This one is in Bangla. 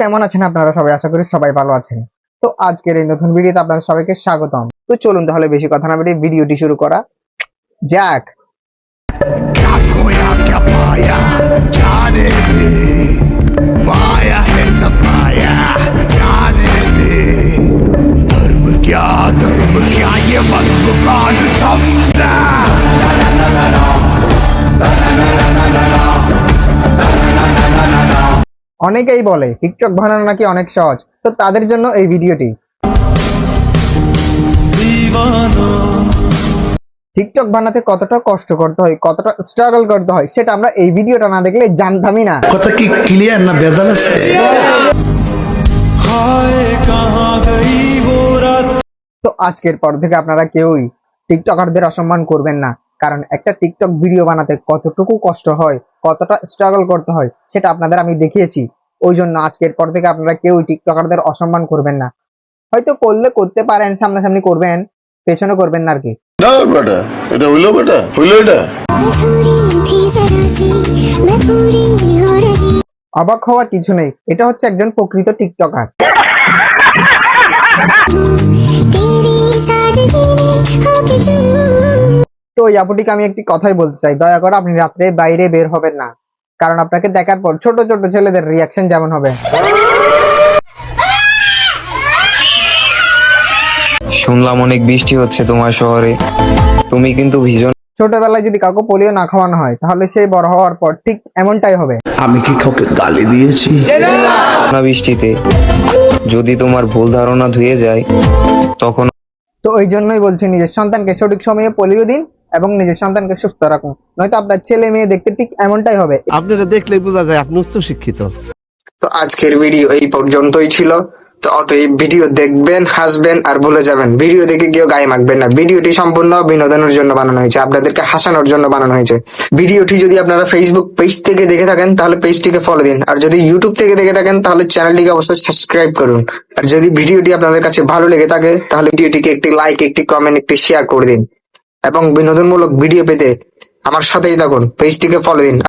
কেমন আছেন আপনারা সবাই? আশা করি সবাই ভালো আছেন। তো আজকের এই নতুন ভিডিওতে আপনাদের সবাইকে স্বাগতম। তো চলুন তাহলে বেশি কথা না বেরিয়ে ভিডিওটি শুরু করা যাক। অনেকেই বলে টিকটক বানানো নাকি অনেক সহজ। তো তাদের জন্য এই ভিডিওটি। টিকটক বানাতে কতটা কষ্ট করতে হয় কতটা স্ট্রাগল করতে হয় সেটা আমরা এই ভিডিওটা না দেখলে জানতামই না। কথা কি ক্লিয়ার না ভেজাল আছে? তো আজকের পর থেকে আপনারা কেউই টিকটকারদের অসম্মান করবেন না। কারণ একটা টিকটক ভিডিও বানাতে কতটুকু কষ্ট হয় কতটা স্ট্রাগল করতে হয় সেটা আপনাদের আমি দেখিয়েছি। ওই জন্য আজকের পর থেকে আপনারা কেউ টিকটকারদের অসম্মান করবেন না। হয়তো করলে করতে পারেন সামনাসামনি করবেন পেছনে করবেন না আর কি। অবাক হওয়ার কিছু নেই এটা হচ্ছে একজন প্রকৃত টিকটকার তো এই আপুটিকে আমি একটি কথাই বলতে চাই। দয়া করে আপনি রাত্রে বাইরে বের হবেন না। কারণ আপনাকে দেখার পর ছোট ছোট ছেলেদের রিয়াকশন যেমন হবে। শুনলাম অনেক বৃষ্টি হচ্ছে তোমার শহরে। তুমি কিন্তু ভীষণ ছোটবেলায় যদি কাউকে পোলিও না খাওয়ানো হয় তাহলে সেই বড় হওয়ার পর ঠিক এমনটাই হবে। আমি কি কাউকে গালি দিয়েছি? না বৃষ্টিতে। যদি তোমার ভুল ধারণা ধুয়ে যায় তখন তো ওই জন্যই বলছি নিজের সন্তানকে সঠিক সময়ে পোলিও দিন। এবং নিজের সন্তানকে সুস্থ রাখুন। নয়তো আপনার ছেলে মেয়ে দেখতে ঠিক এমনটাই হবে। আপনারা দেখলেই বোঝা যায় আপনি উচ্চ শিক্ষিত। তো আজকের ভিডিও এই পর্যন্তই ছিল। তো অতএব ভিডিও দেখবেন হাসবেন আর ভুলে যাবেন। ভিডিও দেখে কেউ গায়ে মাখবেন না। ভিডিওটি সম্পূর্ণ বিনোদনের জন্য বানানো হয়েছে। আপনাদেরকে হাসানোর জন্য বানানো হয়েছে। ভিডিওটি যদি আপনারা ফেসবুক পেজ থেকে দেখে থাকেন তাহলে পেজটিকে ফলো দিন। আর যদি ইউটিউব থেকে দেখে থাকেন তাহলে চ্যানেলটিকে অবশ্যই সাবস্ক্রাইব করুন। আর যদি ভিডিওটি আপনাদের কাছে ভালো লেগে থাকে তাহলে ভিডিওটিকে একটি লাইক একটি কমেন্ট একটি শেয়ার করে দিন। এবং বিনোদনমূলক ভিডিও পেতে আমার সাথেই থাকুন। পেজটিকে ফলো দিন।